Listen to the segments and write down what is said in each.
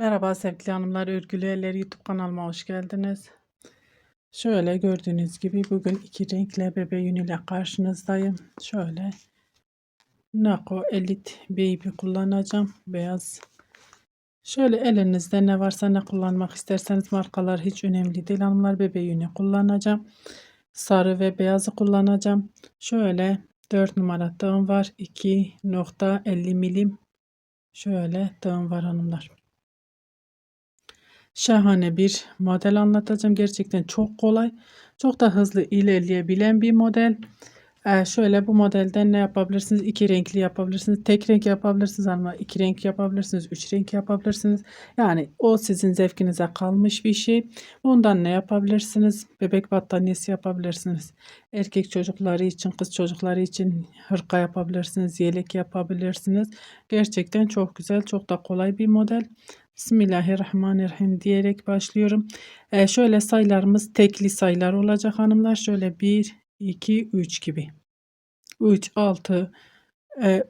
Merhaba sevgili hanımlar, Örgülü Eller YouTube kanalıma hoş geldiniz. Şöyle gördüğünüz gibi bugün iki renkli bebe yünüyle karşınızdayım. Şöyle Nako Elite Baby kullanacağım. Beyaz. Şöyle elinizde ne varsa ne kullanmak isterseniz markalar hiç önemli değil hanımlar. Bebe yünü kullanacağım. Sarı ve beyazı kullanacağım. Şöyle 4 numara tığım var. 2.50 milim. Şöyle tığım var hanımlar. Şahane bir model anlatacağım. Gerçekten çok kolay. Çok da hızlı ilerleyebilen bir model. Ee, şöyle bu modelden ne yapabilirsiniz? İki renkli yapabilirsiniz. Tek renk yapabilirsiniz ama iki renk yapabilirsiniz. Üç renk yapabilirsiniz. Yani o sizin zevkinize kalmış bir şey. Bundan ne yapabilirsiniz? Bebek battaniyesi yapabilirsiniz. Erkek çocukları için, kız çocukları için hırka yapabilirsiniz. Yelek yapabilirsiniz. Gerçekten çok güzel, çok da kolay bir model. Bismillahirrahmanirrahim diyerek başlıyorum. Ee, şöyle sayılarımız tekli sayılar olacak hanımlar. Şöyle 1, 2, 3 gibi. 3, 6, e,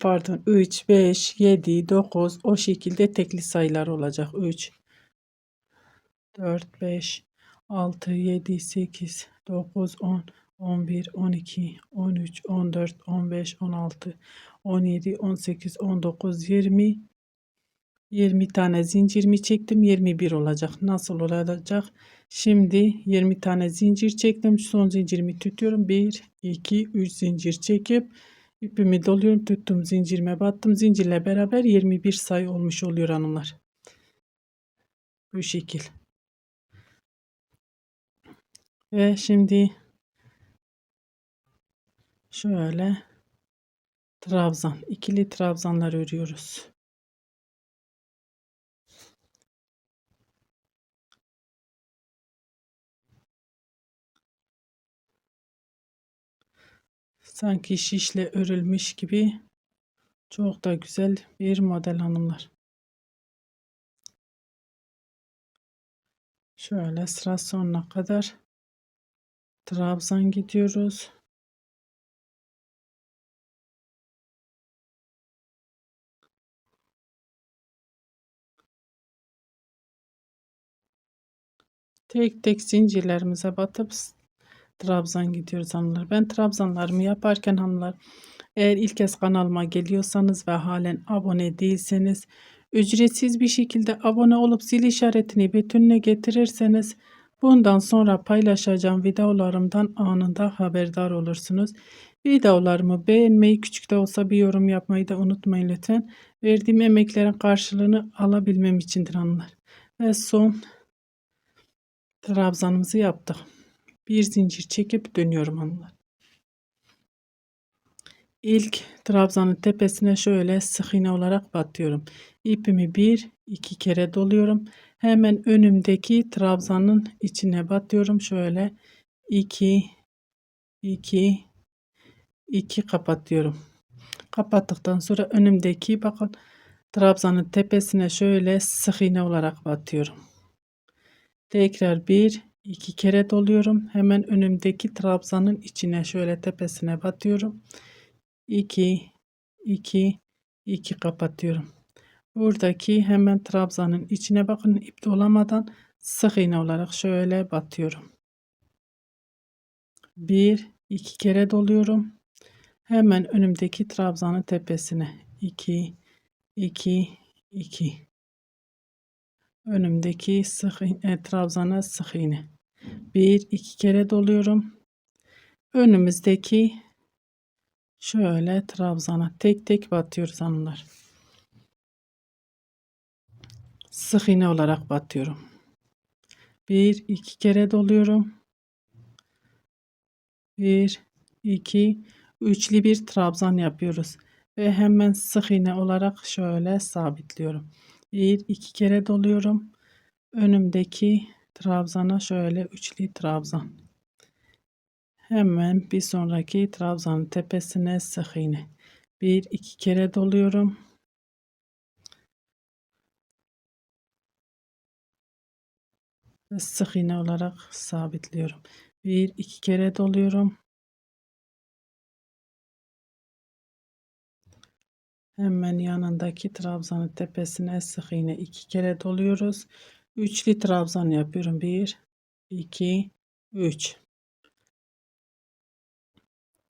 pardon 3, 5, 7, 9 o şekilde tekli sayılar olacak. 3, 4, 5, 6, 7, 8, 9, 10, 11, 12, 13, 14, 15, 16, 17, 18, 19, 20, 20 tane zincir mi çektim 21 olacak. Nasıl olacak? Şimdi 20 tane zincir çektim. Son zincirimi tutuyorum. 1 2 3 zincir çekip ipimi doluyorum. Tuttum zincirime battım. Zincirle beraber 21 sayı olmuş oluyor hanımlar. Bu şekil. Ve şimdi şöyle trabzan ikili trabzanlar örüyoruz Sanki şişle örülmüş gibi çok da güzel bir model hanımlar. Şöyle sıra sonuna kadar trabzan gidiyoruz. Tek tek zincirlerimize batıp Trabzan gidiyoruz hanımlar. Ben trabzanlarımı yaparken hanımlar eğer ilk kez kanalıma geliyorsanız ve halen abone değilseniz ücretsiz bir şekilde abone olup zil işaretini bütününe getirirseniz bundan sonra paylaşacağım videolarımdan anında haberdar olursunuz. Videolarımı beğenmeyi, küçük de olsa bir yorum yapmayı da unutmayın lütfen. Verdiğim emeklerin karşılığını alabilmem içindir hanımlar. Ve son trabzanımızı yaptık bir zincir çekip dönüyorum hanımlar. İlk trabzanın tepesine şöyle sık iğne olarak batıyorum. İpimi bir iki kere doluyorum. Hemen önümdeki trabzanın içine batıyorum. Şöyle iki iki iki kapatıyorum. Kapattıktan sonra önümdeki bakın trabzanın tepesine şöyle sık iğne olarak batıyorum. Tekrar bir 2 kere doluyorum. Hemen önümdeki trabzanın içine şöyle tepesine batıyorum. 2 2 2 kapatıyorum. Buradaki hemen trabzanın içine bakın ip dolamadan sık iğne olarak şöyle batıyorum. 1 2 kere doluyorum. Hemen önümdeki trabzanın tepesine 2 2 2 önümdeki sık iğne, trabzana sık iğne bir iki kere doluyorum. Önümüzdeki şöyle trabzana tek tek batıyoruz hanımlar. Sık iğne olarak batıyorum. Bir iki kere doluyorum. Bir iki üçlü bir trabzan yapıyoruz ve hemen sık iğne olarak şöyle sabitliyorum. Bir iki kere doluyorum. Önümdeki trabzana şöyle üçlü trabzan. Hemen bir sonraki trabzanın tepesine sık. Bir iki kere doluyorum. Ve sık iğne olarak sabitliyorum. Bir iki kere doluyorum. Hemen yanındaki trabzanın tepesine sık iğne iki kere doluyoruz. Üçlü trabzan yapıyorum. 1 2 3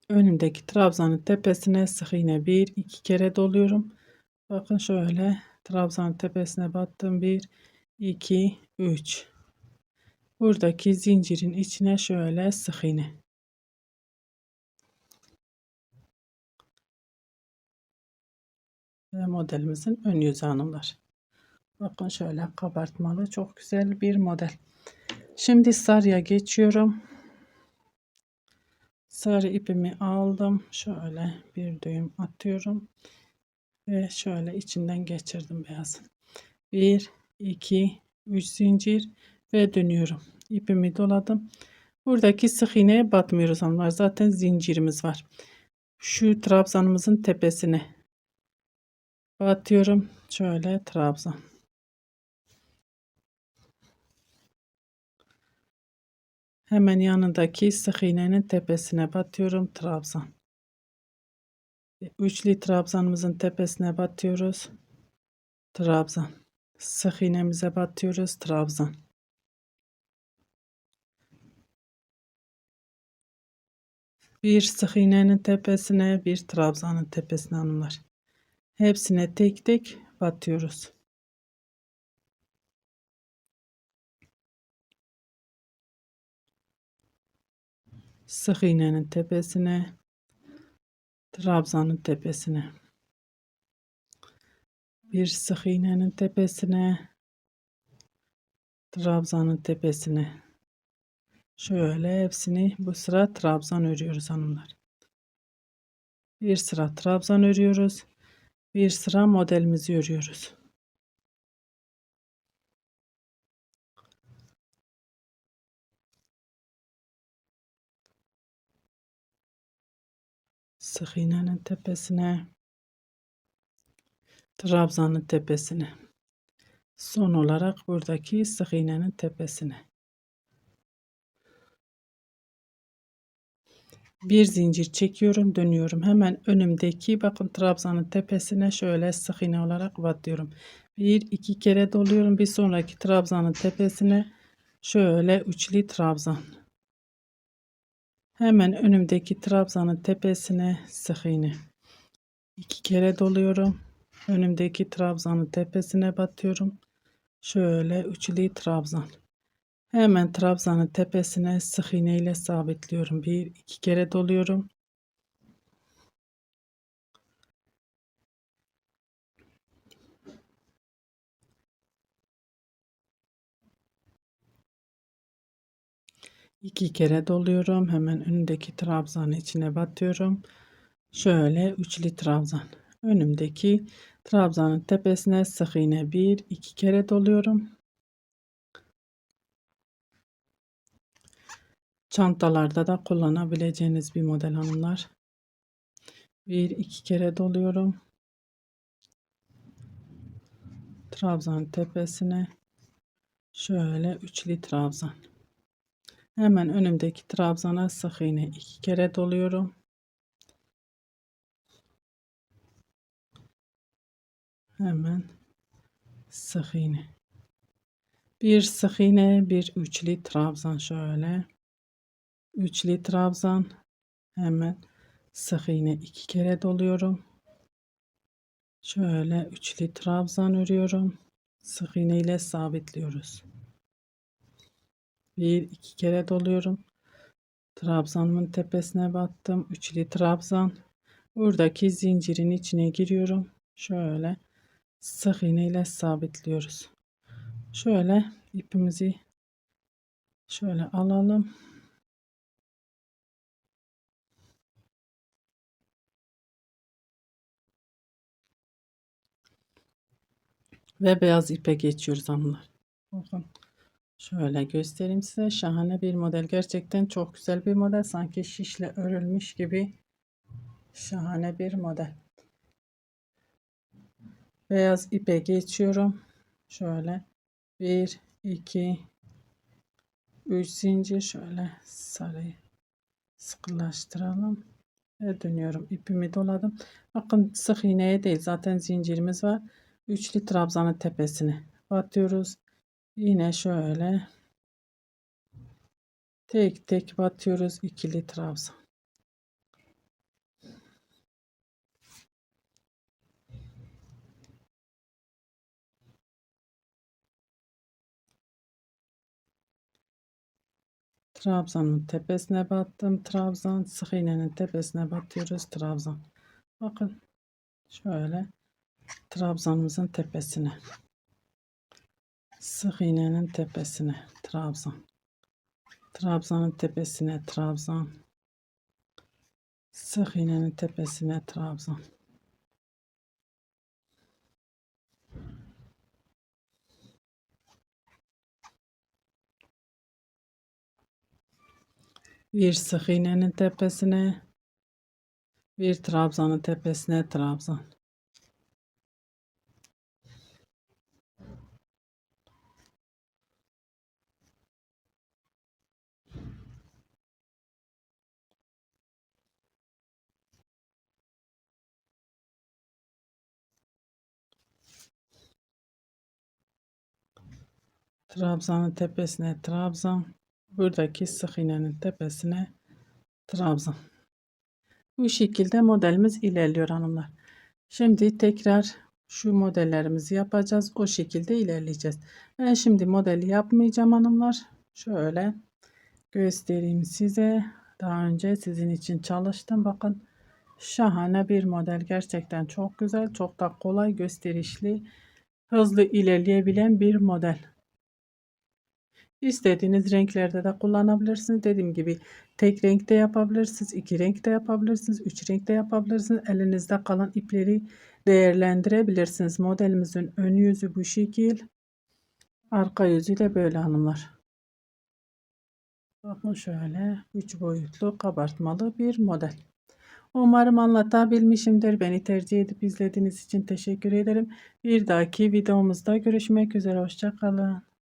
önümdeki trabzanın tepesine sık iğne 1 2 kere doluyorum. Bakın şöyle trabzanın tepesine battım 1 2 3 buradaki zincirin içine şöyle sık iğne ve modelimizin ön yüzü hanımlar. Bakın şöyle kabartmalı çok güzel bir model. Şimdi sarıya geçiyorum. Sarı ipimi aldım. Şöyle bir düğüm atıyorum. Ve şöyle içinden geçirdim beyazın. 1, 2, 3 zincir ve dönüyorum. İpimi doladım. Buradaki sık iğneye batmıyoruz hanımlar. Zaten zincirimiz var. Şu trabzanımızın tepesine batıyorum. Şöyle trabzan. Hemen yanındaki sık tepesine batıyorum. Trabzan. Üçlü trabzanımızın tepesine batıyoruz. Trabzan. Sık batıyoruz. Trabzan. Bir sık tepesine, bir trabzanın tepesine hanımlar. Hepsine tek tek batıyoruz. Sık iğnenin tepesine, trabzanın tepesine. Bir sık iğnenin tepesine, trabzanın tepesine. Şöyle hepsini bu sıra trabzan örüyoruz hanımlar. Bir sıra trabzan örüyoruz. Bir sıra modelimizi örüyoruz. Sık tepesine trabzanın tepesine son olarak buradaki sık tepesine bir zincir çekiyorum dönüyorum. Hemen önümdeki bakın trabzanın tepesine şöyle sık iğne olarak batıyorum bir iki kere doluyorum. Bir sonraki trabzanın tepesine şöyle üçlü trabzan hemen önümdeki trabzanın tepesine sık iğne iki kere doluyorum önümdeki trabzanın tepesine batıyorum şöyle üçlü trabzan Hemen trabzanın tepesine sık iğne ile sabitliyorum. Bir iki kere doluyorum. İki kere doluyorum. Hemen önündeki trabzanın içine batıyorum. Şöyle üçlü trabzan. Önümdeki trabzanın tepesine sık iğne bir iki kere doluyorum. Çantalarda da kullanabileceğiniz bir model hanımlar. Bir iki kere doluyorum. Trabzan tepesine şöyle üçlü trabzan. Hemen önümdeki trabzana sık iğne iki kere doluyorum. Hemen sık iğne. Bir sık iğne, bir üçlü trabzan şöyle üçlü trabzan hemen sık iğne iki kere doluyorum şöyle üçlü trabzan örüyorum sık iğne ile sabitliyoruz bir iki kere doluyorum. Trabzanımın tepesine battım. Üçlü trabzan. Buradaki zincirin içine giriyorum. Şöyle sık iğne ile sabitliyoruz. Şöyle ipimizi şöyle alalım. Ve beyaz ipe geçiyoruz hanımlar. Bakın. Şöyle göstereyim size. Şahane bir model. Gerçekten çok güzel bir model. Sanki şişle örülmüş gibi. Şahane bir model. Beyaz ipe geçiyorum. Şöyle. 1, 2, 3 zincir. Şöyle sarıyı sıkılaştıralım. Ve dönüyorum. ipimi doladım. Bakın sık iğneye değil. Zaten zincirimiz var. Üçlü trabzanın tepesine batıyoruz. Yine şöyle tek tek batıyoruz. ikili trabzan. Trabzanın tepesine battım. Trabzan sık iğnenin tepesine batıyoruz. Trabzan. Bakın şöyle trabzanımızın tepesine. Sık iğnenin tepesine trabzan. Trabzanın tepesine trabzan. Sık iğnenin tepesine trabzan. Bir sık iğnenin tepesine, bir trabzanın tepesine trabzan. Trabzanın tepesine trabzan. Buradaki sık iğnenin tepesine trabzan. Bu şekilde modelimiz ilerliyor hanımlar. Şimdi tekrar şu modellerimizi yapacağız. O şekilde ilerleyeceğiz. Ben şimdi modeli yapmayacağım hanımlar. Şöyle göstereyim size. Daha önce sizin için çalıştım. Bakın şahane bir model. Gerçekten çok güzel. Çok da kolay gösterişli. Hızlı ilerleyebilen bir model. İstediğiniz renklerde de kullanabilirsiniz. Dediğim gibi tek renkte yapabilirsiniz, iki renkte yapabilirsiniz, üç renkte yapabilirsiniz. Elinizde kalan ipleri değerlendirebilirsiniz. Modelimizin ön yüzü bu şekil. Arka yüzü de böyle hanımlar. Bakın şöyle üç boyutlu kabartmalı bir model. Umarım anlatabilmişimdir. Beni tercih edip izlediğiniz için teşekkür ederim. Bir dahaki videomuzda görüşmek üzere. Hoşçakalın.